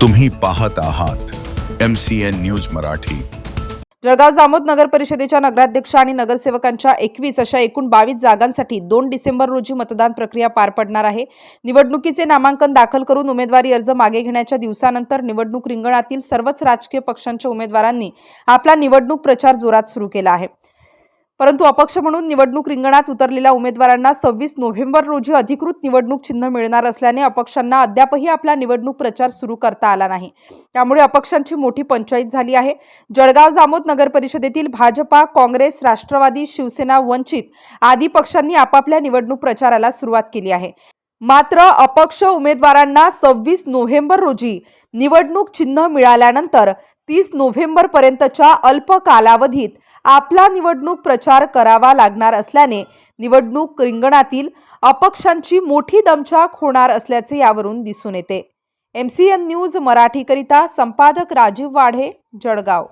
तुम्ही पाहत आहात M C N news Marathi. Jalgaon Jamod नगर परिषदेच्या नगराध्यक्ष आणि नगरसेवकांच्या एकवीस अशा एकूण बावीस जागांसाठी दोन डिसेंबर रोजी मतदान प्रक्रिया पार पडणार आहे. निवडणुकीचे नामांकन दाखल करून उमेदवारी अर्ज मागे घेण्याच्या दिवसानंतर निवडणूक रिंगणातील सर्वच राजकीय पक्षांच्या उमेदवारांनी आपला निवडणूक प्रचार जोरात सुरू केला आहे. परंतु अपक्ष म्हणून निवडणूक रिंगणात उतरलेल्या उमेदवारांना सव्वीस नोव्हेंबर रोजी अधिकृत निवडणूक चिन्ह मिळणार असल्याने अपक्षांना अद्यापही आपला निवडणूक प्रचार सुरू करता आला नाही. त्यामुळे अपक्षांची मोठी पंचायत झाली आहे. जळगाव जामोद नगर परिषदेतील भाजपा काँग्रेस राष्ट्रवादी शिवसेना वंचित आदी पक्षांनी आपापल्या निवडणूक प्रचाराला सुरुवात केली आहे. मात्र अपक्ष उमेदवारांना सव्वीस नोव्हेंबर रोजी निवडणूक चिन्ह मिळाल्यानंतर तीस नोव्हेंबर पर्यंतच्या अल्प कालावधीत आपला निवडणूक प्रचार करावा लागणार असल्याने निवडणूक रिंगणातील अपक्षांची मोठी दमछाक होणार असल्याचे यावरून दिसून येते. एम सी एन न्यूज मराठीकरिता संपादक राजीव वाढे जळगाव.